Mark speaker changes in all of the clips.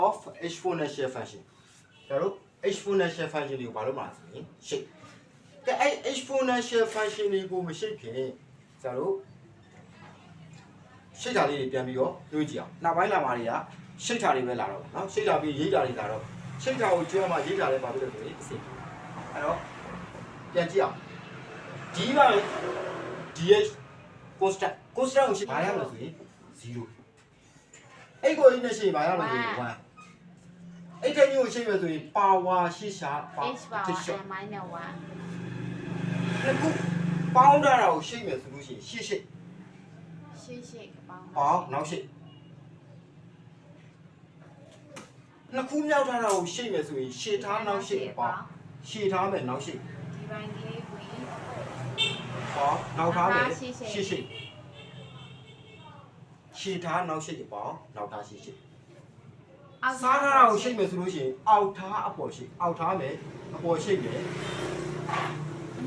Speaker 1: of exponential function ဒါတို့ exponential function တွေကိုဘာလို့မလဲဆိုရင်ရှိတ်ကဲအဲ့ exponential function တွေကိုမရှိခင်ကျတော့ရှိတ်တာလေးတွေပြန်ပြီးတော့တွေးကြည့်အောင်နောက်ပိုင်းလာမှာတွေကရှိတ်တာတွေပဲလာတော့เนาะရှိတ်တာပြီးရေးတာတွေလာတော့ရှိတ်တာကိုကျွမ်းမှရေးတာလည်းဘာဖြစ်လဲဆိုရင်အစီအဲ့တော့ပြန်ကြည့်အောင်ဒီပါ dh constant constant ကိုရှိဘာရမလဲဆိုရင်0အဲ့ကိုကြီးနဲ့ရှိရင်ဘာရမလဲဆိုရင်1 အဲ့တဲ့မျိုးရှိမယ်ဆိုရင်ပါဝါရှိရှာပါ
Speaker 2: h power
Speaker 1: တစ်ရှော့
Speaker 2: n minus
Speaker 1: နှစ်ခုပေါင်းတာကိုရှိမယ်ဆိုလို့ရှိရင်ရှစ်ရှစ်
Speaker 2: 1ရှေ့ရှေ့ကပေါင်း
Speaker 1: ပေါင်းနောက်ရှစ်နှစ်ခုမြောက်ထားတာကိုရှိမယ်ဆိုရင်ရှေ့ထားနောက်ရှစ်ပေါင်းရှေ့ထားမယ်နောက်ရှစ်
Speaker 2: ဒီပိုင်းလေးဝင်
Speaker 1: ပေါင်းနောက်ထားမယ်
Speaker 2: နောက်ထားရှစ်ရှစ်
Speaker 1: ရှစ်ရှစ်ရှေ့ထားနောက်ရှစ်ပေါင်းနောက်ထားရှစ်ရှစ်
Speaker 2: အောက်
Speaker 1: စားထားတာကိုရှိမယ်ဆိုလို့ရှိရင်အောက်ထားအပေါ်ရှိအောက်ထားမယ်အပေါ်ရှိမယ်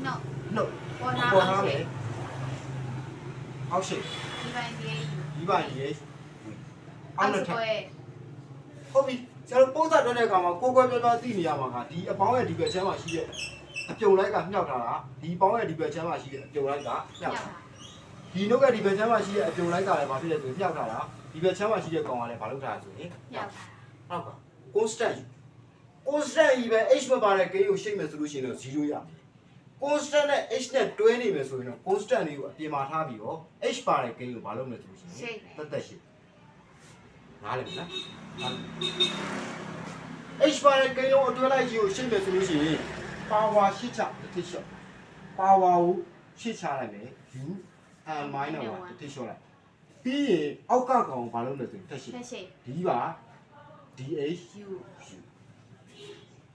Speaker 2: no
Speaker 1: နှုတ်
Speaker 2: ပေါ်
Speaker 1: အ
Speaker 2: နာ
Speaker 1: ပေါ်
Speaker 2: အော
Speaker 1: ထား
Speaker 2: က်
Speaker 1: မ
Speaker 2: ရှေ့
Speaker 1: ယ်အောက်ရှိ
Speaker 2: ဒီပိုင်းလေး
Speaker 1: ဒီပါရေအော
Speaker 2: အော
Speaker 1: က်
Speaker 2: က်
Speaker 1: နဲ့
Speaker 2: စ
Speaker 1: ထပ်
Speaker 2: ကွဲ
Speaker 1: ဟုတ်ပြီကျွန်တော်ပုံစံတွဲတဲ့အခါမှာကိုယ်ကွယ်ပြပြသိနေရမှာကဒီအပေါင်းရဲ့ဒီဘက်ချမ်းမှာရှိတဲ့အပြုံလိုက်ကမြှောက်ထားတာဒီပေါင်းရဲ့ဒီဘက်ချမ်းမှာရှိတဲ့အပြုံလိုက်ကမြှောက်ထားဒီနှုတ်ကဒီဘက်ချမ်းမှာရှိတဲ့အပြုံလိုက်ကလည်းဘာဖြစ်လဲဆိုရင်မြှောက်ထားတာဒီဘက်ချမ်းမှာရှိတဲ့ကောင်ကလည်းဘာလုပ်ထားတာဆိုရင်
Speaker 2: မြောက်
Speaker 1: ဟုတ်က constant constant ကြီးပဲ h မပါတဲ့ကိန်းကိုရှိတ်မယ်ဆိုလို့ရှိရင်တော့0ရမယ် constant နဲ့ h နဲ့တွဲနေမယ်ဆိုရင်တော့ constant လေးကိုအပြင်မှာထားပြီးတော့ h ပါတဲ့ကိန်းကိုဘာလုပ်မလဲဆိုလို့ရှိရင်တက်တက်ရှိနားလည်မလား h ပါတဲ့ကိန်းလုံးအတွဲလိုက်ကြီးကိုရှိတ်မယ်ဆိုလို့ရှိရင် power ရှစ်ချတစ်ထိရှော့ power ကိုရှစ်ချလိုက်မယ် u and minus 1တစ်ထိရှော့လိုက်ပြီးရင်အောက်ကကောင်ဘာလုပ်လဲဆိုရင်တက်ရှိ
Speaker 2: ထက်ရှေ့
Speaker 1: ဒီပါ dh
Speaker 2: u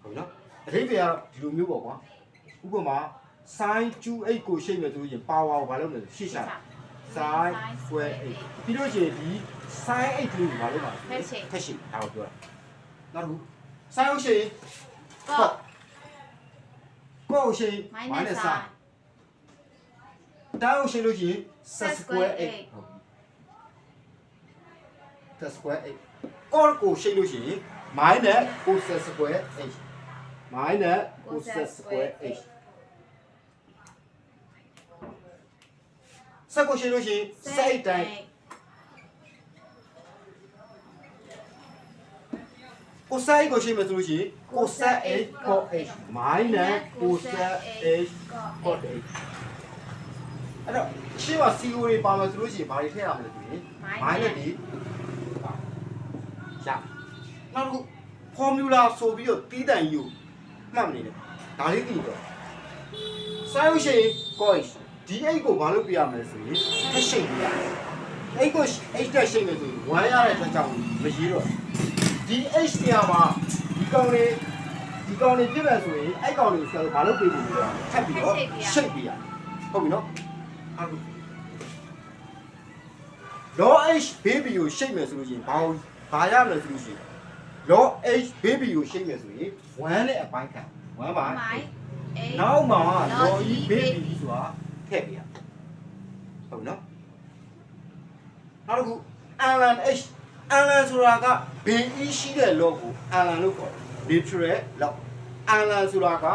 Speaker 1: ဟုတ်နော်အထိပ္ပယ်ကဒီလိုမျိုးပေါ့ကွာဥပမာ sin 2h ကိုရှိတ်မယ်ဆိုရင် power ကိုဘာလုပ်မလဲရှေ့ရှာ sin square h ပြီးလို့ရှိရင်ဒီ sin h ကလေးကိုဘာလုပ်မှာလဲထက်ရှိဒါကိုပြောတာနောက်တစ်ခု sin ဟုတ်ရှိရင်
Speaker 2: ကော့
Speaker 1: ကိုဟုတ်ရှိရင်
Speaker 2: minus
Speaker 1: sin
Speaker 2: sin
Speaker 1: တာဟုတ်ရှိလို့ရှိရင်
Speaker 2: set
Speaker 1: set
Speaker 2: square
Speaker 1: square
Speaker 2: h
Speaker 1: h ဟုတ်ပြီ set square h ကိုကိုရှိလို့ရှိရင် minus cos set square h minus cos set square h ဆက်ကိုရှိလို့ရှိရင် set တိုင်းကိုဆက် h ကိုရှိမယ်ဆိုလို့ရှိရင်ကိုဆက် h cos h minus cos set h cos h အဲ့တော့ရှင်းပါ CO တွေပါမယ်ဆိုလို့ရှိရင်ဘာတွေထည့်ရမလဲဆိုရင် minus ဒီပါ ရနောက်တစ်ခု formula ဆိုပြီးတော့တီးတန်ယူမှတ်မနေနဲ့ဒါလေးသိတော့စာရုပ်ရှင် cos ဒီ h ကိုဘာလို့ပြရမလဲဆိုရင်ထက်ရှိန်ပြရ h ကို h တက်ရှိန်မယ်ဆိုရင်1ရတဲ့အတွက်ကြောင့်မရေးတော့ဒီ h နေရာမှာဒီကောင်လေးဒီကောင်လေးပြည့်မယ်ဆိုရင်အဲ့ကောင်လေးကိုဆရာတို့ဘာလို့ပြေးဖို့လဲထပ်ပြီးတော့ရှိတ်ပြရဟုတ်ပြီနော်ဟုတ်ပြီ law h baby ကိုရှိတ်မယ်ဆိုလို့ရှိရင်ဘာလို့ ဘာရမလဲဆိုလို့ရှိရင် law h baby ကိုရှိတ်မယ်ဆိုရင်1နဲ့အပိုင်းခံ1ပါ
Speaker 2: မိုင်း
Speaker 1: နောက်မှာ law e baby ဆိုတာထည့်ပြရဟုတ်နော်နောက်တစ်ခု alan h alan ဆိုတာက be ရှိတဲ့ law ကို alan လို့ခေါ်တယ် literal law alan ဆိုတာက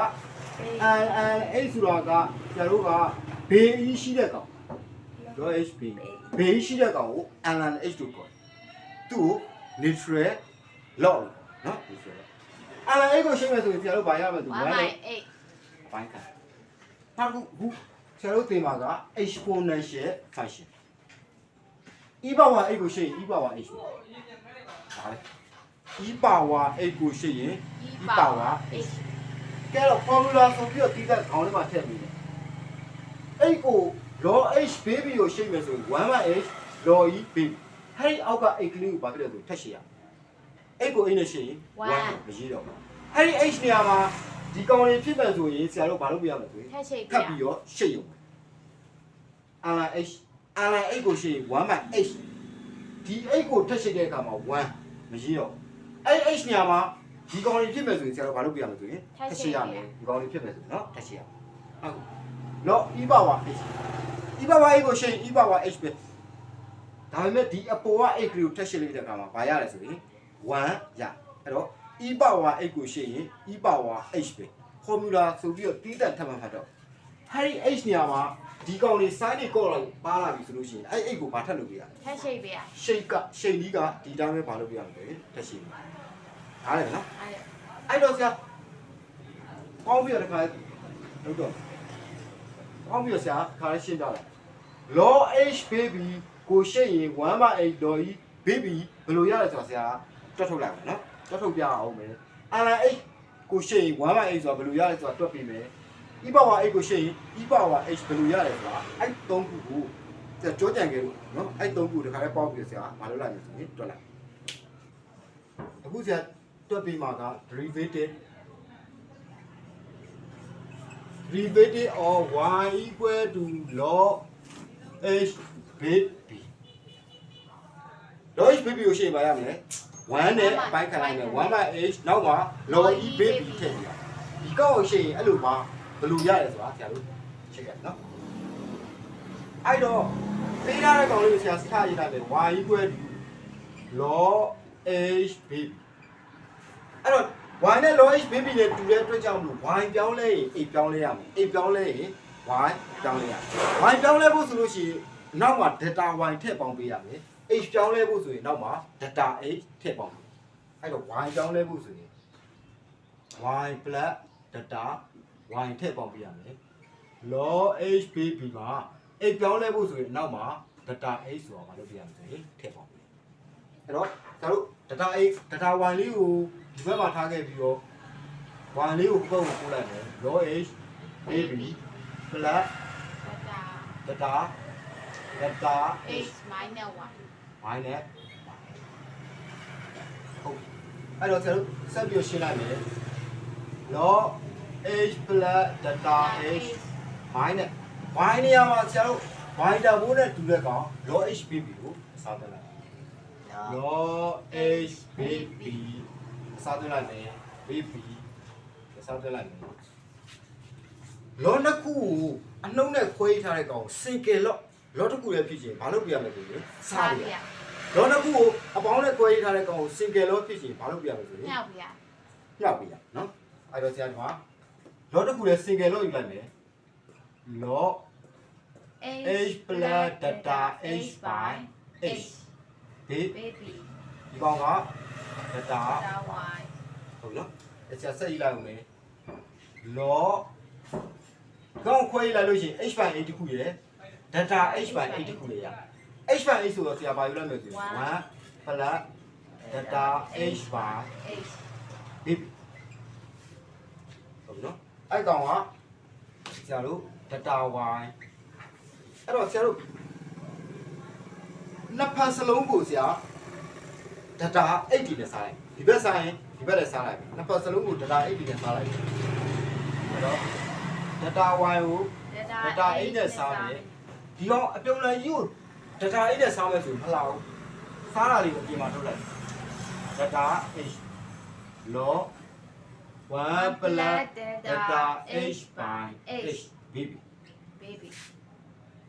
Speaker 1: alan h ဆိုတာကကျတို့က be ရှိတဲ့ကောင် law h b ဘေးရှိတဲ့ကောင်ကို alan h လို့ခေါ်တယ်သူ့ကို literal law လို့နော် literal law alan h ကိုရှင်းမယ်ဆိုရင်ဆရာတို့ဘာရမလဲဆို
Speaker 2: 1
Speaker 1: 1နဲ့
Speaker 2: by
Speaker 1: အပိုင်းခံနောက်တစ်ခုဆရာတို့သင်မှာက exponential function e power 8ကိုရှင်းရင် e power 8ပါဒါလေ e power 8ကိုရှင်းရင်
Speaker 2: 8
Speaker 1: e
Speaker 2: e
Speaker 1: power
Speaker 2: power
Speaker 1: 8
Speaker 2: h
Speaker 1: ကဲတော့ formula ဆိုပြီးတော့တီးတဲ့ခေါင်းထဲမှာထည့်ပြီးတယ်8ကို log h baby ကိုရှင်းမယ်ဆိုရင်1 by h log e baby ဟဲ့ဒီအောက်က8ကလေးကိုဘာဖြစ်လဲဆိုထက်ရှင်းရ8ကို8နဲ့ရှင်းရင်1မရေးတော့ဘူးဟဲ့ဒီ h နေရာမှာဒီကောင်လေးဖြစ်မယ်ဆိုရင်ဆရာတို့ဘာလုပ်ပြရမလဲဆိုရင်
Speaker 2: ထက်ရှေ့
Speaker 1: ထပ်ပြီးတော့ရှင်းရုံပဲ alan h alan h ကိုရှင်းရင်1 by h ဒီ h ကိုထက်ရှင်းတဲ့အခါမှာ1မရေးတော့အဲ့ h နေရာမှာဒီကောင်လေးဖြစ်မယ်ဆိုရင်ဆရာတို့ဘာလုပ်ပြရမလဲဆိုရင်
Speaker 2: ထက်
Speaker 1: ထက်
Speaker 2: ရှေ့
Speaker 1: ရှိရ
Speaker 2: ရ
Speaker 1: မ
Speaker 2: မယ်
Speaker 1: ယ်ဒီကောင်လေးဖြစ်မယ်ဆိုနော်ထက်ရှိရမယ်ဟုတ်လော e power h e power h ကိုရှင်း e power h ပဲ ဒါပေမဲ့ဒီအပေါ်က h ကိုထက်ရှိလိုက်တဲ့အခါမှာဘာရလဲဆိုရင်1ရအဲ့တော့ e power 8ကိုရှင်းရင် e power h ပဲ formula ဆိုပြီးတော့တီးတန့်ထပ်မှတ်ဖတ်တော့အဲ့ဒီ h နေရာမှာဒီကောင်လေး sin တွေကော့လိုက်ပါလာပြီဆိုလို့ရှိရင်အဲ့8ကိုဘာထပ်လုပ်ပြရလဲ
Speaker 2: ထက်ရှိပေးရ
Speaker 1: ရှိတ်ကရှိတ်ကြီးကဒီတိုင်းပဲဘာလုပ်ပြရမလဲတက်ရှိပြီဒါလည်းနော်
Speaker 2: အဲ့
Speaker 1: အဲ့တော့ဆရာပေါင်းပြီးတော့တစ်ခါလုပ်တော့ပေါင်းပြီးတော့ဆရာခါလေးရှင်းပြလိုက် law h baby ကိုရှင်းရင်1 by 8 law e baby ဘယ်လိုရလဲဆိုတော့ဆရာတွက်ထုတ်လိုက်မယ်နော်တွက်ထုတ်ပြအောင်မယ် ln h ကိုရှင်းရင်1 by 8ဆိုတာဘယ်လိုရလဲဆိုတာတွက်ပြီးမယ် e power 8ကိုရှင်းရင် e power h ဘယ်လိုရလဲဆိုတာအဲ့သုံးခုကိုဆရာကြောကြံခဲ့လို့နော်အဲ့သုံးခုတစ်ခါလေးပေါင်းပြီးဆရာမလုပ်လိုက်မယ်ဆိုရင်တွက်လိုက်အခုဆရာတွက်ပြီးမှက derivative derivative of y equal to log h baby log h baby ကိုရှင်းပါရမယ်1နဲ့အပိုင်းခံလိုက်မယ်1 by h နောက်မှာ log e baby ထည့်ပြဒီကောက်ကိုရှင်းရင်အဲ့လိုပါဘယ်လိုရလဲဆိုတာဆရာတို့ချိန်ရနော်အဲ့တော့ပေးထားတဲ့ကောင်လေးကိုဆရာစခရေးထားတယ် y equal to log h baby အဲ့တော့ y နဲ့ log h baby နဲ့တူတဲ့အတွက်ကြောင့်မလို့ y ပြောင်းလဲရင် a ပြောင်းလဲရမယ် a ပြောင်းလဲရင် y ပြောင်းလဲရမယ် y ပြောင်းလဲဖို့ဆိုလို့ရှိရင် နောက်မှာ data y ထည့်ပေါင်းပေးရမယ် h ပြောင်းလဲဖို့ဆိုရင်နောက်မှာ data h ထည့်ပေါင်းပေးအဲ့တော့ y ပြောင်းလဲဖို့ဆိုရင် y data y ထည့်ပေါင်းပေးရမယ် log h baby မှာ a ပြောင်းလဲဖို့ဆိုရင်နောက်မှာ data h ဆိုတာမလုပ်ပြရမယ်ဆိုရင်ထည့်ပေါင်းပေးအဲ့တော့ကျွန်တော်တို့ data h data y လေးကိုဒီဘက်မှာထားခဲ့ပြီးတော့ y လေးကိုပုံကိုပို့လိုက်မယ် log h baby plus
Speaker 2: ဒါ
Speaker 1: data data
Speaker 2: h minus 1
Speaker 1: y နဲ့ဟုတ်အဲ့တော့ကျွန်တော်တို့ဆက်ပြီးရှင်းလိုက်မယ် log h plus data h minus y နေရာမှာကျွန်တော်တို့ y တာဘိုးနဲ့တူတဲ့ကောင် log h baby ကိုအစားသွင်းလိုက် log h baby အစားသွင်းလိုက်မယ် baby အစားသွင်းလိုက်မယ် log နှစ်ခုကိုအနှုံးနဲ့ခွဲထားတဲ့ကောင် single log log တစ်ခုလည်းဖြစ်ချင်ဘာလုပ်ပြရမလဲဆိုရင်စားပြရလောတစ်ခုကိုအပေါင်းနဲ့ကွဲထားတဲ့ကောင်ကို single လောဖြစ်ချင်ဘာလုပ်ပြရမလဲဆိုရင်
Speaker 2: မြောက်ပြရ
Speaker 1: ညှောက်ပြရနော်အဲ့တော့ဆရာဒီမှာလောတစ်ခုလည်း single လောယူလိုက်မယ်လော h plus data h by h ဒီ
Speaker 2: baby
Speaker 1: ဒီကောင်က data
Speaker 2: data y
Speaker 1: ဟုတ်နော်အဲ့ဆရာဆက်ယူလိုက်အောင်မယ်လောကောင်ခွဲလိုက်လို့ရှိရင် h by h တခုရယ် data h by h တခုရယ်ရ h by h ဆိုတော့ဆရာဘာယူလိုက်မလဲဆိုရင်1 plus data h by
Speaker 2: h
Speaker 1: ဒီဟုတ်ပြီနော်အဲ့ကောင်ကဆရာတို့ data y အဲ့တော့ဆရာတို့နှစ်ဖန်စလုံးကိုဆရာ data 80နဲ့စားလိုက်ဒီဘက်စားရင်ဒီဘက်လည်းစားလိုက်နှစ်ဖန်စလုံးကို data 80နဲ့စားလိုက်အဲ့တော့ data y ကို
Speaker 2: data
Speaker 1: data h နဲ့စားမယ် ဒီကောင်အပြုံးလိုက်ကြီးကို data h နဲ့စားမယ်ဆိုရင်မလောက်ဘူးစားတာလေးကိုအပြင်မှာထုတ်လိုက် data h log 1 plus data h by h baby
Speaker 2: baby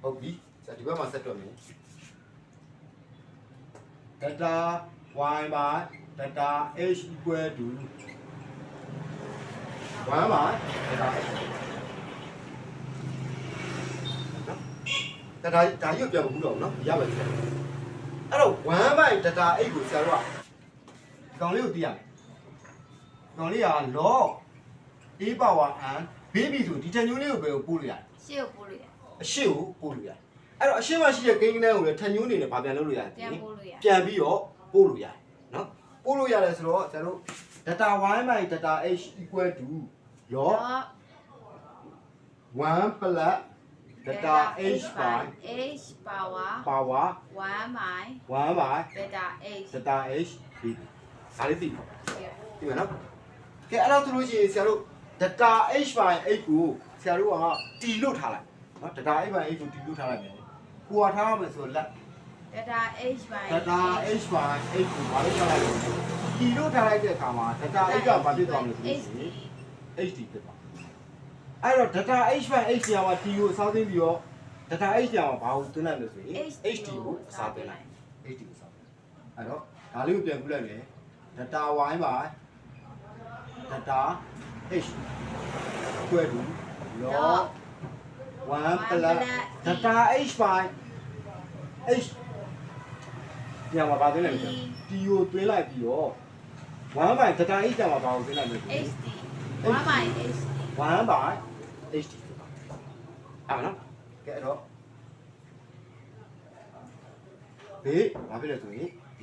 Speaker 1: ဟုတ်ပြီဇာဒီဘက်မှာဆက်တော့မယ် data y by data h equal to 1 by data h နော်ဒါဒါရွတ်ပြမဘူးတော့နော်ရပါပြီအဲ့တော့1 by data h ကိုဆရာတို့ကဒီကောင်လေးကိုသိရမယ်ဒီကောင်လေးက log a power n baby ဆိုဒီတန်ညွန်းလေးကိုဘယ်ကိုပို့လို့ရလဲ
Speaker 2: ရှေ့ကိုပို့လို့ရ
Speaker 1: အရှိကိုပို့လို့ရတယ်အဲ့တော့အရှိမရှိတဲ့ဂိမ်းကနေကိုလည်းထန်ညိုးနေနဲ့ဗာပြန်လုပ်လို့ရတယ်
Speaker 2: ပြန်ပို့လို့ရ
Speaker 1: ပြန်ပြီးတော့ပို့လို့ရတယ်နော်ပို့လို့ရတယ်ဆိုတော့ကျွန်တော်တို့ data y by data h equal to log 1 plus data h by
Speaker 2: h power
Speaker 1: power
Speaker 2: 1 by
Speaker 1: 1 by
Speaker 2: beta h
Speaker 1: data h b ဒါလေးသိပြီသိမယ်နော်ကဲအဲ့တော့သူလို့ရှိရင်ဆရာတို့ data h by h ကိုဆရာတို့ကတီလို့ထားလိုက်နော် data h by h ကိုတီလို့ထားလိုက်မယ်ကိုကထားရမယ်ဆိုတော့လက်
Speaker 2: data h by
Speaker 1: data h by h ကိုဘာလို့ထားလိုက်လဲဒီလို့ထားလိုက်တဲ့အခါမှာ data h ကဘာဖြစ်သွားမလဲဆိုရင် HD ဖြစ်သွား အဲ့တော့ data h by h ညာမှာ t ကိုအစားသိမ်းပြီးတော့ data h ညာမှာဘာကိုသွင်းလိုက်လို့ဆိုရင် HD ကိုအစားသိမ်းလိုက် HD ကိုအစားသိမ်းအဲ့တော့ဒါလေးကိုပြန်ပြလိုက်မယ် data y by data h equal to log 1 plus data h by h ညမှာပါသွင်းလိုက်ပြီ t ကိုသွင်းလိုက်ပြီးတော့1 by data h ညမှာပါကိုသွင်းလိုက်မယ်
Speaker 2: HD 1 by HD
Speaker 1: 1 by h t အဲ့နော်ကဲအဲ့တော့ဘေးဘာဖြစ်လဲဆိုရင် b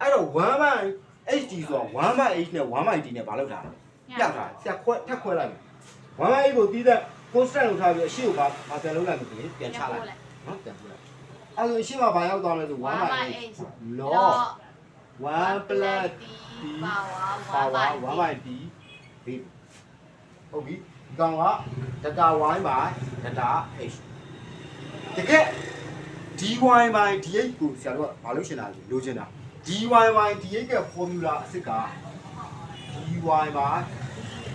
Speaker 1: အဲ့တော့1 by hd ဆိုတော့1 by h နဲ့1 by d နဲ့ဘာလုပ်တာလဲပြတာဆရာခွဲထက်ခွဲလိုက်မယ်1 by h ကိုတီးတဲ့ constant လုပ်ထားပြီးအရှိကိုဘာဘာပြန်လုပ်လိုက်မယ်ဆိုရင်ပြန်ချလိုက်နော်ပြန်ပြလိုက်အဲ့ဆိုအရှိမှာဘာရောက်သွားလဲဆို1
Speaker 2: 1
Speaker 1: by
Speaker 2: by
Speaker 1: h
Speaker 2: H
Speaker 1: log 1 plus
Speaker 2: D
Speaker 1: d
Speaker 2: power 1
Speaker 1: power
Speaker 2: by
Speaker 1: 1 by d b ဟုတ်ပြီဒီကောင်က data y by data h တကယ် dy by dh ကိုဆရာတို့ကမလုပ်ချင်တာလေလိုချင်တာ dy by dh ရဲ့ formula အစစ်က dy by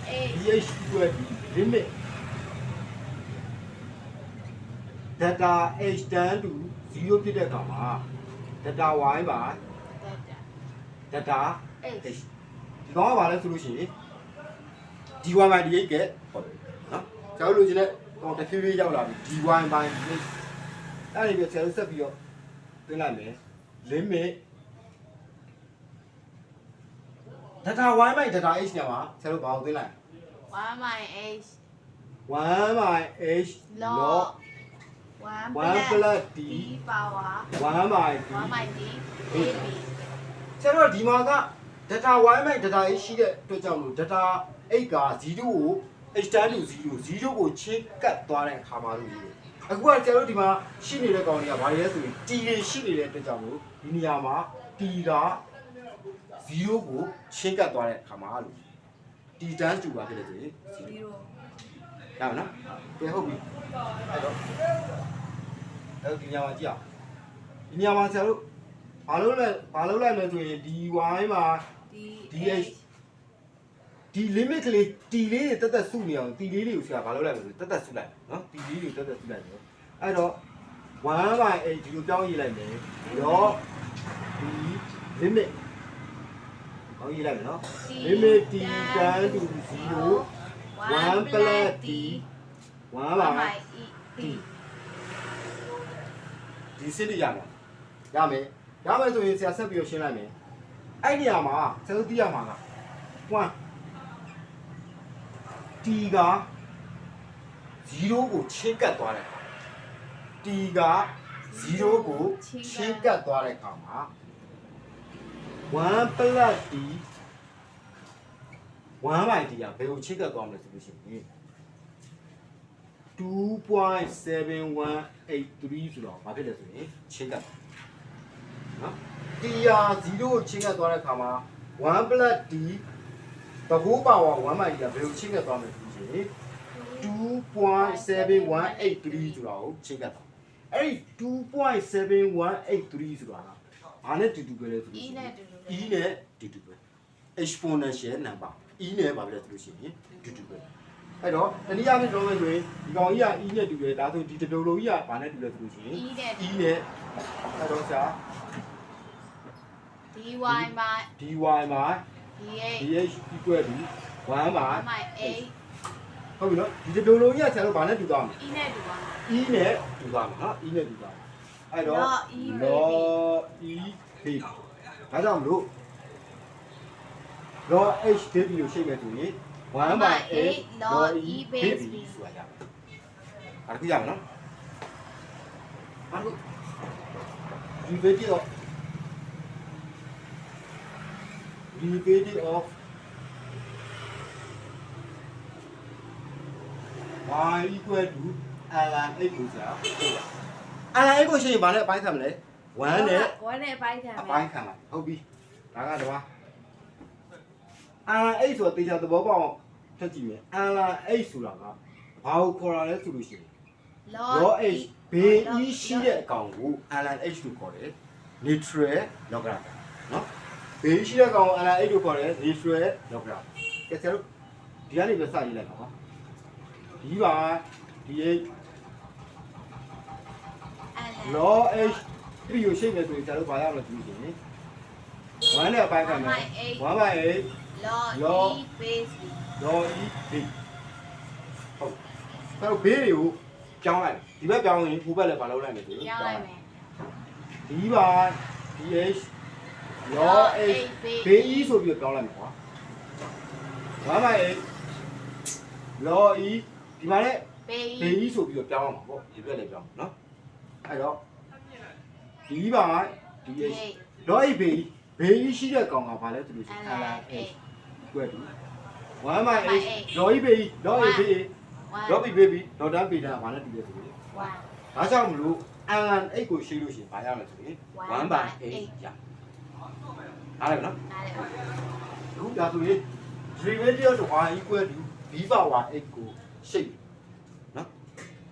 Speaker 2: H
Speaker 1: dh equal to limit data h tend to 0ဖြစ်တဲ့အခါမှာ data y by data
Speaker 2: H
Speaker 1: h ဒီကောင်ကဘာလဲဆိုလို့ရှိရင် dy by dh ကဟုတ်တယ်နော်ကျွန်တော်လိုချင်တဲ့ဟိုတစ်ဖြည်းဖြည်းရောက်လာပြီ dy by dh အဲ့ဒီပြဆရာတို့ဆက်ပြီးတော့သွင်းလိုက်မယ် limit data y by data h ညမှာဆရာတို့ဘာကိုသွင်းလိုက်
Speaker 2: 1 by H
Speaker 1: 1 by h log
Speaker 2: 1
Speaker 1: 1 plus d
Speaker 2: D power
Speaker 1: 1 by d
Speaker 2: 1 by D AB
Speaker 1: ဆရာတို့ကဒီမှာက data y မိုက် data a ရှိတဲ့အတွက်ကြောင့်လို့ data 8က0ကို extend to 0 0ကိုချင်းကတ်သွားတဲ့အခါမှာလို့ရေးအခုကဆရာတို့ဒီမှာရှိနေတဲ့ကောင်တွေကဘာတွေလဲဆိုရင် t တွေရှိနေတဲ့အတွက်ကြောင့်လို့ဒီနေရာမှာ t က0ကိုချင်းကတ်သွားတဲ့အခါမှာလို့ t tends to ပါဖြစ်တယ်ဆိုရင်0
Speaker 2: 0
Speaker 1: ရအောင်နော်ပြန်ဟုတ်ပြီအဲ့တော့အဲ့တော့ဒီညမှာကြည့်အောင်ဒီညမှာဆရာတို့ဘာလို့လဲဘာလို့လိုက်လဲဆိုရင် dy မှာ
Speaker 2: D
Speaker 1: DH ဒီ limit ကလေး t လေးတွေတက်တက်စုနေအောင် t လေးတွေကိုဆရာဘာလုပ်လိုက်မလဲဆိုတက်တက်စုလိုက်နော် t လေးတွေတက်တက်စုလိုက်တယ်အဲ့တော့1 by 8ဒီလိုပြောင်းရေးလိုက်မယ်ရောဒီ limit ဟောရေးလိုက်မယ်နော် limit t equal to 0 1 plus d 1
Speaker 2: 1
Speaker 1: by
Speaker 2: by E D
Speaker 1: ဒီစစ်တွေရမယ်ရမယ်ရမယ်ဆိုရင်ဆရာဆက်ပြီးတော့ရှင်းလိုက်မယ်အဲ့ဒီနေရာမှာဆရာတို့သိရမှာက1 t က0ကိုချင်းကတ်သွားတယ် t က0ကိုချင်းကတ်သွားတဲ့အခါမှာ1 plus d 1 by d ကဘယ်ကိုချင်းကတ်သွားမလဲဆိုလို့ရှိရင်2.7183ဆိုတော့ဘာဖြစ်လဲဆိုရင်ချင်းကတ်နော် t ရာ0ကိုချင်းကတ်သွားတဲ့အခါမှာ1 plus d တကူပါဝါ1 by d ကဘယ်ကိုချင်းကတ်သွားမလဲဆိုလို့ရှိရင်2.7183ဆိုတာကိုချင်းကတ်သွားအဲ့ဒီ2.7183ဆိုတာကဘာနဲ့တူတူပဲလဲဆိုလို့
Speaker 2: E
Speaker 1: ရှိရ
Speaker 2: နဲ့
Speaker 1: င်
Speaker 2: တူတူ
Speaker 1: e နဲ့တူတူပဲ exponential number e နဲ့ဘာဖြစ်လဲဆိုလို့ရှိရင်တူတူပဲအဲ့တော့တနည်းအားဖြင့်ပြောမယ်ဆိုရင်ဒီကောင်ကြီးက e နဲ့တူတယ်ဒါဆိုဒီတလုံးလုံးကြီးကဘာနဲ့တူလဲဆိုလို့ရှိရင်
Speaker 2: E နဲ့
Speaker 1: e နဲ့အဲ့တော့ဆရာ
Speaker 2: D Y by
Speaker 1: dy မှာ
Speaker 2: D
Speaker 1: dh equal to 1 by
Speaker 2: 1 by A
Speaker 1: ဟုတ်ပြီနော်ဒီတလုံးလုံးကြီးကဆရာတို့ဘာနဲ့တူသွားမလဲ
Speaker 2: E နဲ့တူပါ
Speaker 1: e နဲ့တူသွားမှာနော် e နဲ့တူသွားမှာအဲ့တော့
Speaker 2: Log E
Speaker 1: log e baby ဒါကြောင့်မလို့ log h baby ကိုရှင်းမယ်ဆိုရင်1 by 8 log e baby ဆိုတာရမယ်အဲ့ဒါကြည့်ရမယ်နော်အဲ့ဒါဒီ baby of derivative of y equal to ln x ကိုကြာ ln x ကိုရှင်းရင်ဘာနဲ့အပိုင်းခံမလဲ1နဲ့
Speaker 2: 1နဲ့ပိုင်းခံ
Speaker 1: အ
Speaker 2: မယ်
Speaker 1: ပိုင်းခံလိုက်ဟုတ်ပြီဒါကတပါ ln x ဆိုတော့တေချာသဘောပေါက်အောင်ထပ်ကြည့်မယ် ln x ဆိုတာကဘာကိုခေါ်တာလဲဆိုလို့ရှိရင် log h ဘေး e ရှိတဲ့အကောင်ကို ln h လို့ခေါ်တယ် neutral logarithm နော် ဘေးရှိတဲ့ကောင်ကို ln h လို့ခေါ်တယ် neutral logarithm ကဲဆရာတို့ဒီကနေပဲစရေးလိုက်ပါနော်ဒီပါဒီ h log h ဒီကိုရှင်းမယ်ဆိုရင်ဆရာတို့ဘာရမလဲဆိုလို့ရှိရင်1နဲ့ပိုင်းခံမယ်
Speaker 2: 1
Speaker 1: 1 by 8
Speaker 2: log e base b
Speaker 1: လော် e b ဟုတ်အဲ့တော့ဘေးတွေကိုကြောင်းလိုက်ဒီဘက်ကြောင်းရင်ဟိုဘက်လည်းမလုပ်လိုက်နဲ့သူ
Speaker 2: ပြောင်းလိုက်မယ်
Speaker 1: ဒီပါ dh လော် h ဘေး e ဆိုပြီးတော့ကြောင်းလိုက်မှာကွာ1 by 8လော် e ဒီမှာလည်း
Speaker 2: base
Speaker 1: ဘေး e ဆိုပြီးတော့ကြောင်းအောင်ပါပေါ့ဒီဘက်လည်းကြောင်းနော်အဲ့တော့ဒီပါ dh လော် h ဘေး e ဘေး e ရှိတဲ့ကောင်ကဘာလဲသူလို့ရှိရင်
Speaker 2: and
Speaker 1: ln
Speaker 2: like
Speaker 1: h ကွဲတူ1 by 8လော် e ဘေး e လော် h ဘေး e လော် b ဘေး e ဒေါက်တာပေတာဘာနဲ့တူလဲဆိုရင်
Speaker 2: 1
Speaker 1: ဒါကြောင့်မလို့ ln 8ကိုရှိလို့ရှိရင်ဘာရမလဲဆိုရင်1 by 8ရ အားလည်းနော်
Speaker 2: နားလေ
Speaker 1: အခုဒါဆိုရင် derivative of y equal to b power 8ကိုရှိတ်နော်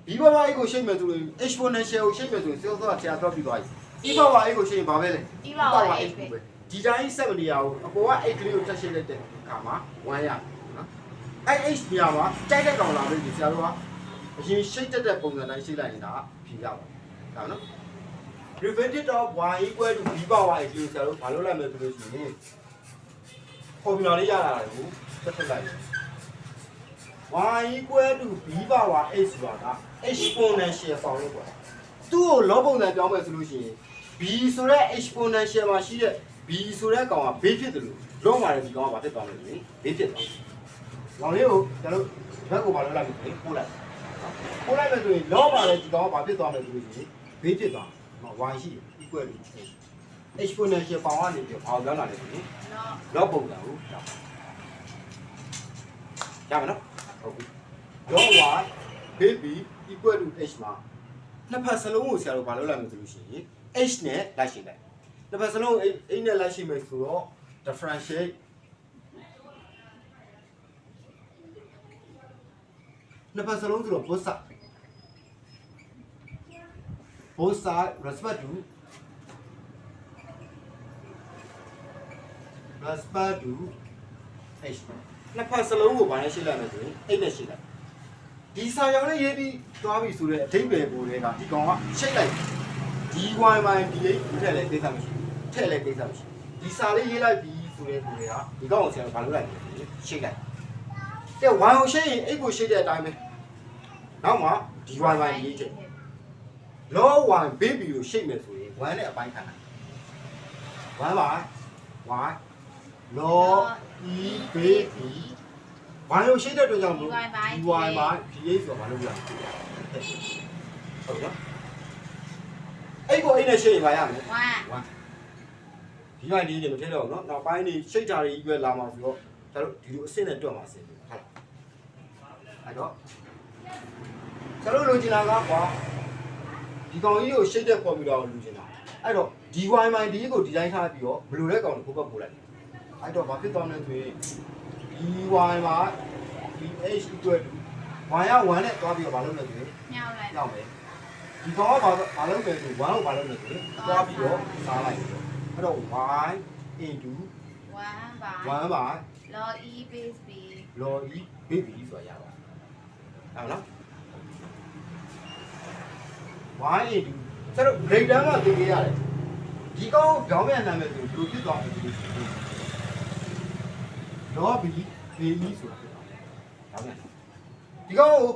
Speaker 1: b power 8ကိုရှိတ်မယ်ဆိုရင် exponential ကိုရှိတ်မယ်ဆိုရင်စောစောဆရာတော့ပြီးသွားပြီ e power 8ကိုရှိရင်ဘာပဲလဲ
Speaker 2: e power 8ပဲ
Speaker 1: ဒီတိုင်း7နေရာကိုအပေါ်က8ကလေးကိုတက်ရှိလိုက်တဲ့အခါမှာ1ရနော်အဲ့ h နေရာမှာကြိုက်တဲ့ကောင်လာလို့ဒီဆရာတို့ကအရင်ရှိတ်တက်တဲ့ပုံစံတိုင်းရှိလိုက်ရင်ဒါဖြေရပါဒါနော် derivative of y equal to b power 8ကိုဆရာတို့ဘာလုပ်လိုက်မလဲဆိုလို့ရှိရင် formula လေးရတာကိုဆက်ထုတ်လိုက် y equal to b power 8ဆိုတာက exponential ဆောင်လို့ပေါ့သူ့ကိုလောပုံစံပြောင်းမယ်ဆိုလို့ရှိရင် b ဆိုတဲ့ exponential မှာရှိတဲ့ b ဆိုတဲ့ကောင်ကဘေးဖြစ်တယ်လို့လောမှာလည်းဒီကောင်ကဘာဖြစ်သွားမလဲဆိုရင်ဘေးဖြစ်သွားတယ်။လောင်လေးကိုကျွန်တော်ဘက်ကိုဘာလုပ်လိုက်မလဲပို့လိုက်။ပို့လိုက်မယ်ဆိုရင်လောမှာလည်းဒီကောင်ကဘာဖြစ်သွားမလဲဆိုလို့ရှိရင်ဘေးဖြစ်သွား တယ်။ y ရှိတယ် equal to exponential ပေါင်းကနေပြီးဘာပြောင်းလာလဲဆိုရင်
Speaker 2: log
Speaker 1: လောပုံစံကိုကြောက်ရမယ်နော်ဟုတ်ပြီလော y baby equal to h မှာနှစ်ဖက်စလုံးကိုဆရာတို့ဘာလုပ်လိုက်မလဲဆိုလို့ရှိရင် h နဲ့လိုက်ရှိလိုက်နှစ်ဖက်စလုံးကို h နဲ့လိုက်ရှိမယ်ဆိုတော့ differentiate နှစ်ဖက်စလုံးဆိုတော့ both side both side respect to respect to h နှစ်ဖက်စလုံးကိုဘာနဲ့ရှင်းလိုက်မလဲဆိုရင် h နဲ့ရှင်းလိုက်ဒီစာရောင်လေးရေးပြီးသွားပြီဆိုတော့အဓိပ္ပာယ်ပုံတွေကဒီကောင်ကရှိတ်လိုက် dy by dh ထည့်လဲကိစ္စမရှိဘူးထည့်လဲကိစ္စမရှိဘူးဒီစာလေးရေးလိုက်ပြီးဆိုတဲ့ပုံတွေကဒီကောင်ကိုဆရာဘာလုပ်လိုက်လဲဆိုရင်ရှိတ်လိုက်ကဲ y ကိုရှိတ်ရင် h ကိုရှိတ်တဲ့အတိုင်းပဲနောက်မှ dy by dh ထည့် လော1ဘေးဘီကိုရှိတ်မယ်ဆိုရင်1နဲ့အပိုင်းခံတာ1ပါ y လောဤဘေးဘီဘာလို့ရှိတဲ့အတွက်ကြောင့်မို့
Speaker 2: dy
Speaker 1: မှာ dh ဆိုတာဘာလို့လဲဟုတ်နော်အဲ့ကိုအဲ့နဲ့ရှိတ်ရင်ဘာရမလဲ
Speaker 2: 1
Speaker 1: 1ဒီပိုင်းဒီနေမထည့်တော့ဘူးနော်နောက်ပိုင်းနေရှိတ်တာတွေကြီးပဲလာမှာဆိုတော့ဒါတို့ဒီလိုအဆင့်နဲ့တွက်မှာဆင်ဟုတ်လားအဲ့တော့ကျွန်တော်လိုချင်တာကဘာ ဒီကောင်ကြီးကိုရှိတ်တဲ့ formula ကိုလိုချင်တာအဲ့တော့ dy by d ကိုဒီတိုင်းထားပြီးတော့ဘယ်လိုလဲကောင်ကိုဘက်ပို့လိုက်အဲ့တော့ဘာဖြစ်သွားမလဲဆိုရင် dy မှာ dh equal to y ရ1နဲ့တွားပြီးတော့ဘာလုပ်လဲဆိုရင်
Speaker 2: မြောက်လိုက်
Speaker 1: ရောက်မယ်ဒီကောင်ကဘာဘာလုပ်လဲဆို1ကိုဘာလုပ်လဲဆိုရင်တွားပြီးတော့စားလိုက်တယ်အဲ့တော့ y into
Speaker 2: 1 by
Speaker 1: 1 by
Speaker 2: log e base b
Speaker 1: log e baby ဆိုတာရပါဟုတ် နော် y into ကျတော့ grade တန်းကသင်ပေးရတယ်ဒီကောင်ကြောင်းမြန်နာမည်ဆိုဘယ်လိုဖြစ်သွားလဲဆိုရင် log b baby ဆိုတာဖြစ်သွားတယ်ကြောင်းမြန်ဒီကောင်ကို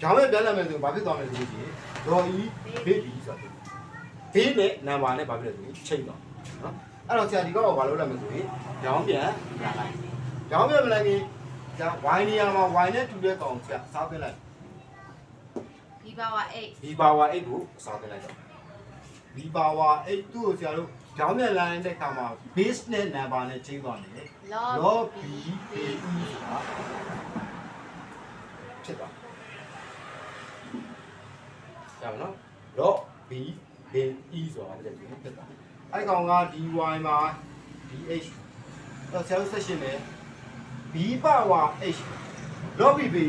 Speaker 1: ကြောင်းမြန်ပြန်နာမည်ဆိုဘာဖြစ်သွားမလဲဆိုလို့ရှိရင် log e baby ဆိုတာဖြစ်ဘေးနဲ့နံပါတ်နဲ့ဘာဖြစ်လဲဆိုရင်ချိန်တော့နော်အဲ့တော့ဆရာဒီကောင်ကိုဘာလုပ်လိုက်မလဲဆိုရင်ကြောင်းပြန်ပြန်လိုက်ကြောင်းပြန်မလိုက်ရင်ဒါ y နေရာမှာ y နဲ့တူတဲ့ကောင်ဆရာစားပေးလိုက်
Speaker 2: b power 8
Speaker 1: b power 8ကိုအစားပေးလိုက်တော့ b power 8သူ့ကိုဆရာတို့ကြောင်းမြန်လာတဲ့ခါမှာ base နဲ့ number နဲ့ချိန်သွားတယ်
Speaker 2: log
Speaker 1: log b
Speaker 2: b
Speaker 1: a e ဆိုတာဖြစ်သွားရပါနော် log b a e ဆိုတာဖြစ်တယ်ဖြစ်သွားအဲ့ကောင်က dy မှာ dh တော့ဆရာတို့ဆက်ရှင်းမယ် b power h log b b e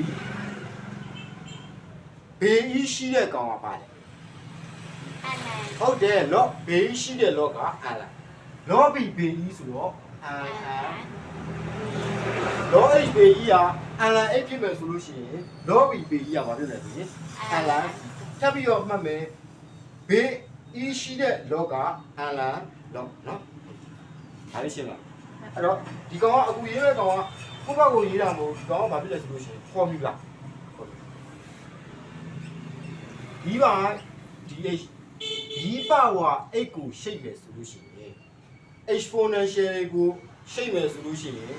Speaker 1: ဘေးကြီးရှိတဲ့ကောင်ကပါတယ်
Speaker 2: and then
Speaker 1: ဟုတ်တယ်လော့ဘေးရှိတဲ့လော့ကအန်လာလော့ဘီဘေးကြီးဆိုတော့အန်အန်လော့ h ဘေးကြီးကအန်လာ h ဖြစ်မယ်ဆိုလို့ရှိရင်လော့ဘီဘေးကြီးကဘာဖြစ်လဲဆိုရင်အန်လာထပ်ပြီးတော့မှတ်မယ်ဘေး e ရှိတဲ့လော့ကအန်လာလော့နော်ဒါလေးရှင်းလားအဲ့တော့ဒီကောင်ကအကူရေးတဲ့ကောင်ကကိုယ့်ဘက်ကိုရေးတာမဟုတ်ဒီကောင်ကဘာဖြစ်လဲဆိုလို့ရှိရင် formula ဒီပါ DH ဒီပါဝါ8ကိုရှိတ်မယ်ဆိုလို့ရှိရင် exponential ကိုရှိတ်မယ်ဆိုလို့ရှိရင်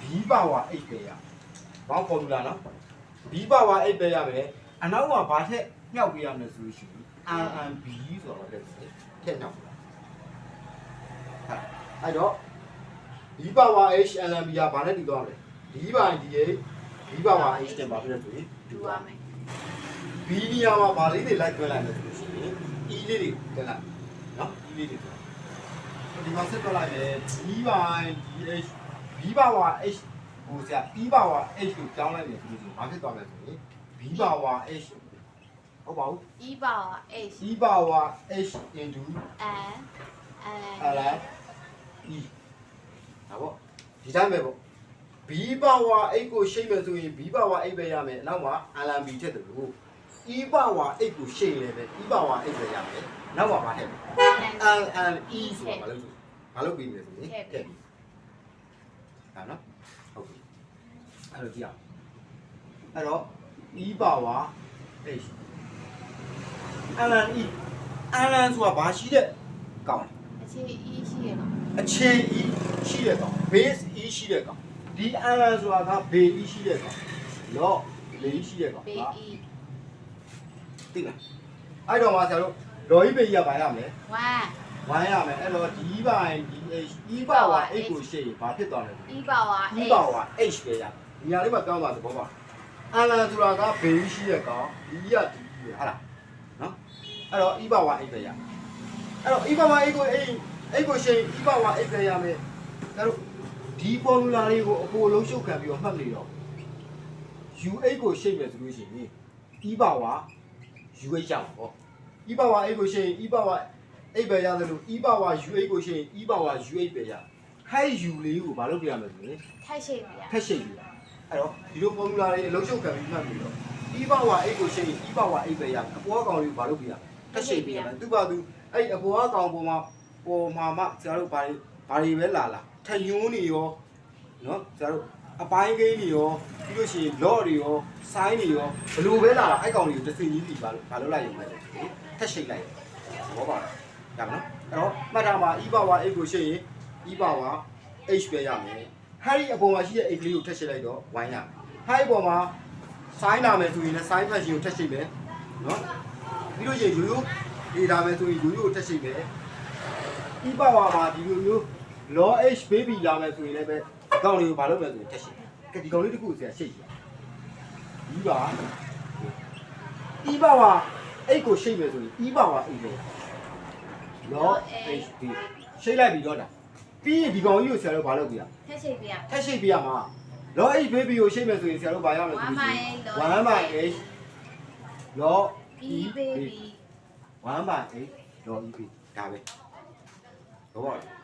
Speaker 1: b ပါဝါ8ပဲရ။ဘာ formula နော်။ b ပါဝါ8ပဲရမယ်။အနောက်ကဘာထက်မြောက်ပေးရမလဲဆိုလို့ရှိရင် RMB ဆိုတာတက်တယ်။ထက်မြောက်ပေး။ဟာအဲ့တော့ b ပါဝါ h LMB ကဘာနဲ့တူသွားမလဲ။ d ပါ dh b ပါဝါ h နဲ့ဘာဖြစ်လဲဆိုရင်
Speaker 2: တူ
Speaker 1: တူ
Speaker 2: ပါ
Speaker 1: ပါ
Speaker 2: မယ်
Speaker 1: ဘီနီယာမှာဗာလေးတွေလိုက်တွဲလိုက်မယ်ဆိုလို့ရှိရင် E လေးတွေတွဲလိုက်နော် E လေးတွေတွဲဒီမှာဆက်တွဲလိုက်မယ် B ပိုင်း DH B ပါဝါ H ဟိုဆရာ E ပါဝါ H ကိုကြောင်းလိုက်မယ်ဆိုလို့ရှိရင်ဘာဖြစ်သွားမလဲဆိုရင် B ပါဝါ H ဟုတ်ပါဘူး
Speaker 2: E power H
Speaker 1: E ပါဝါ H into
Speaker 2: N
Speaker 1: L
Speaker 2: N
Speaker 1: E ဒါပေါ့ဒီတိုင်းပဲပေါ့ B ပါဝါ H ကိုရှိတ်မယ်ဆိုရင် B ပါဝါ H ပဲရမယ်နောက်မှာ LMB ထက်တယ်လို့ E ပါဝါ H ကိုရှိတ်ရင်လည်းပဲ E ပါဝါ H ပဲရမယ်နောက်မှာဘာထက်လဲ L L E ဆိုတာဘာလို့ဆိုဘာလို့ပြီးလဲဆိုရင်ထက်ပြီဟာနော်ဟုတ်ပြီအဲ့လိုကြည့်အောင်အဲ့တော့ E ပါဝါ H L E L ဆိုတာဘာရှိတဲ့ကောင်း
Speaker 2: အခြေ E ရှိရတော့
Speaker 1: အခြေ E ရှိတဲ့ကောင် base E ရှိတဲ့ကောင်ဒီ L ဆိုတာက base E ရှိတဲ့ကောင်လော့ base E ရှိတဲ့ကောင်
Speaker 2: B
Speaker 1: ဟာ
Speaker 2: E
Speaker 1: သိလားအဲ့တော့မှာဆရာတို့လော်ကြီး base ကဘာရမလဲ
Speaker 2: 1
Speaker 1: ဝိုင်းရမယ်အဲ့တော့ d ဘိုင် dh e ပါဝါ h ကိုရှေ့ရင်ဘာဖြစ်သွားလဲ
Speaker 2: E power
Speaker 1: e ပါဝါ h ပဲရဒီဟာလေးမှာပြောင်းသွားသဘောပါအလန်ဆိုတာကဘေးရှိတဲ့ကောင်ဒီကဒီပဲဟာလားနော်အဲ့တော့ e ပါဝါ h ပဲရအဲ့တော့ e ပါဝါ h ကို h h ကိုရှေ့ e ပါဝါ h ပဲရမယ်အဲ့တော့ဒီ formula လေးကိုအပေါ်လုံးရှုပ်ခံပြီးတော့မှတ်နေတော့ uh ကိုရှေ့မယ်ဆိုလို့ရှိရင် e ပါဝါ uh ရအောင်ပေါ့ e ပါဝါ h ကိုရှေ့ e ပါဝါ8ပဲရတယ်လို့ e ပါဝါ u8 ကိုရှင်းရင် e ပါဝါ u8 ပဲရဟဲ့ u လေးကိုဘာလုပ်ပြရမလဲဆိုရင်
Speaker 2: ထိုက်ရှိပြီ
Speaker 1: ထက်ရှိပြီအဲ့တော့ဒီလို formula လေးအလုံးချုပ်ခံပြီးမှတ်ပြီးတော့ e ပါဝါ8ကိုရှင်းရင် e ပါဝါ8ပဲရအပေါ်ကောင်လေးကိုဘာလုပ်ပြရထက်ရှိပြရမယ်သူပါသူအဲ့အပေါ်ကောင်ပေါ်မှာပေါ်မှာမှဆရာတို့ဘာတွေဘာတွေပဲလာလာထက်ယွန်းနေရောနော်ဆရာတို့ အပိုင်းကိန်းတွေရောပြီးလို့ရှိရင် log တွေရော sin တွေရောဘလို့ပဲလာတာအဲ့ကောင်တွေကိုတစ်စင်ကြီးစီဘာလို့ဘာလို့လိုက်ရုံပဲလဲထက်ရှိလိုက်ဘောပါလားရမယ်နော်အဲ့တော့မှတ်ထားမှာ e ပါဝါ8ကိုရှင်းရင် e ပါဝါ h ပဲရမယ်ဟာဒီအပေါ်မှာရှိတဲ့ h ကလေးကိုထက်ရှိလိုက်တော့1ရမယ်ဟာဒီအပေါ်မှာ sin လာမယ်ဆိုရင်လည်း sin function ကိုထက်ရှိမယ်နော်ပြီးလို့ရှိရင်ရိုးရိုးရေးလာမယ်ဆိုရင်ရိုးရိုးကိုထက်ရှိမယ် e ပါဝါမှာဒီလိုမျိုး log h baby လာမယ်ဆိုရင်လည်းပဲ အကောင့်လေးကိုမလုပ်မယ်ဆိုရင်ထက်ရှိကဲဒီကောင်လေးတစ်ခုဆရာရှိတ်ကြည့်ဒီပါ e ပါဝါ8ကိုရှိတ်မယ်ဆိုရင် e ပါဝါ8ပဲ log h b ရှိတ်လိုက်ပြီးတော့တာပြီးရင်ဒီကောင်ကြီးကိုဆရာတို့မလုပ်ပြရ
Speaker 2: ထိုက်ရှိပြီ
Speaker 1: ထက်ရှိပြရမှာ log h baby ကိုရှိတ်မယ်ဆိုရင်ဆရာတို့ဘာရမလဲဆိုလို့ရှိရင်1 by h log
Speaker 2: E baby
Speaker 1: 1 by h log e b ဒါပဲဟုတ်ပါလား